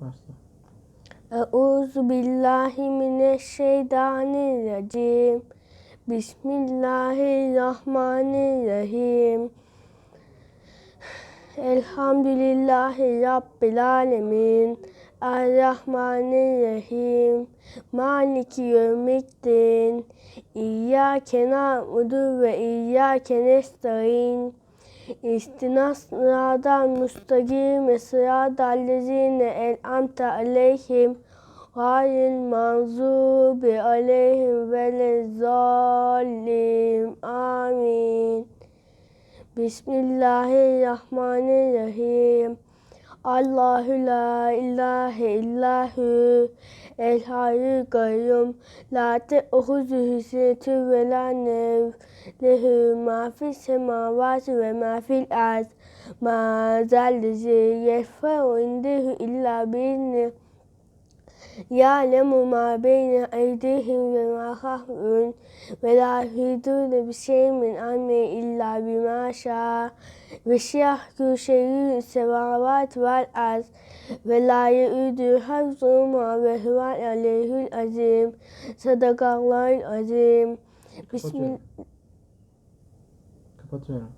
Başla. Euzu billahi mineşşeytanirracim. Bismillahirrahmanirrahim. Elhamdülillahi Rabbil alemin. Errahmanirrahim. Maliki yevmiddin. İyyâke na'budu ve iyyâke nestaîn. İhtinas sıratal müstakime sıratal lezine en'amte aleyhim gayril mağzubi aleyhim velezzallin. Amin. Bismillahirrahmanirrahim. Allahu la ilahe illahü el hayyul kayyum la te'huzu hisnetü ve la nev lehu ma fis semavati ve ma fil arz ma zellezi yefe'u indehu illa bi'ni Ya'lemu ma beyne eydihim ve ma hahun ve la hidune bi şeymin anne haşa ve şiyah gülşeyi semavat vel az ve la yeüdü hafzuma ve huvel aleyhül azim sadakallahül azim Bismillah Kapatıyorum. Kapatıyorum.